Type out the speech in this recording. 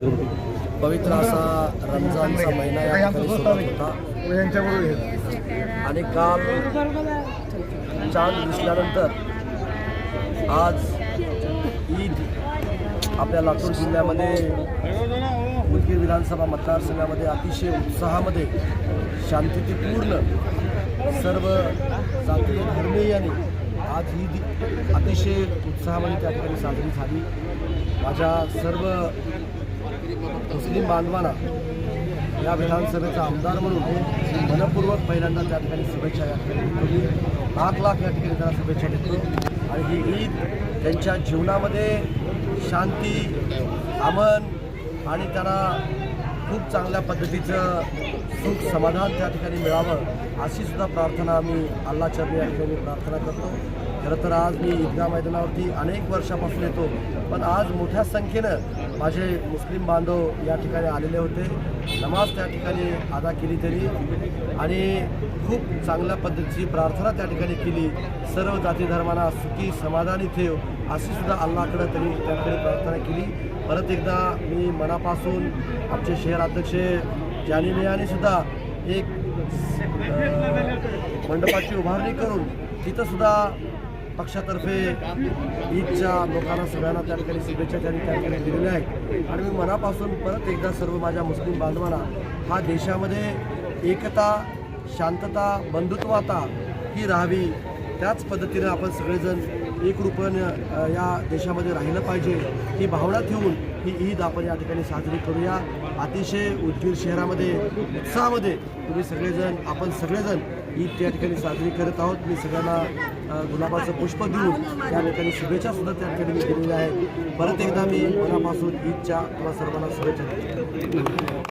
पवित्र असा रमजानचा महिना या ठिकाणी होता आणि काल चांद दिसल्यानंतर आज ईद आपल्या लातूर जिल्ह्यामध्ये उदगीर विधानसभा मतदारसंघामध्ये अतिशय उत्साहामध्ये शांततेपूर्ण सर्व जातीय धर्मीयांनी आज ईद अतिशय उत्साहामध्ये त्या ठिकाणी साजरी झाली. माझ्या सर्व मुस्लिम बांधवांना या विधानसभेचा आमदार म्हणून मनपूर्वक पहिल्यांदा त्या ठिकाणी शुभेच्छा या ठिकाणी देतो. लाख लाख या ठिकाणी त्यांना शुभेच्छा देतो. आणि ही ईद त्यांच्या जीवनामध्ये शांती अमन आणि त्यांना खूप चांगल्या पद्धतीचं सुख समाधान त्या ठिकाणी मिळावं अशी सुद्धा प्रार्थना आम्ही अल्ला चरणी या ठिकाणी प्रार्थना करतो. खरं तर आज मी ईदगाह मैदानावरती अनेक वर्षापासून येतो पण आज मोठ्या संख्येनं माझे मुस्लिम बांधव या ठिकाणी आलेले होते. नमाज त्या ठिकाणी अदा केली तरी आणि खूप चांगल्या पद्धतीची प्रार्थना त्या ठिकाणी केली. सर्व जाती धर्मांना सुखी समाधानी ठेव अशी सुद्धा अल्लाकडं त्यांनी त्या ठिकाणी प्रार्थना केली. परत एकदा मी मनापासून आमचे शहर अध्यक्ष जानी यांनी सुद्धा एक मंडपाची उभारणी करून तिथं सुद्धा पक्षातर्फे ईदच्या लोकांना सगळ्यांना त्या ठिकाणी शुभेच्छा त्यांनी त्या ठिकाणी दिलेल्या आहेत. आणि मी मनापासून परत एकदा सर्व माझ्या मुस्लिम बांधवांना हा देशामध्ये एकता शांतता बंधुत्वता ही राहावी त्याच पद्धतीनं आपण सगळेजण एकरूपानं या देशामध्ये राहिलं पाहिजे ही भावना ठेवून ही ईद आपण या ठिकाणी साजरी करूया. अतिशय उदगीर शहरामध्ये उत्साहामध्ये तुम्ही सगळेजण आपण सगळेजण ईद त्या ठिकाणी साजरी करत आहोत. मी सगळ्यांना गुलाबाचं पुष्प देऊन त्या ठिकाणी शुभेच्छा सुद्धा त्या ठिकाणी मी दिलेल्या आहेत. परत एकदा मी मनापासून ईदच्या तुम्हाला सर्वांना शुभेच्छा देतो.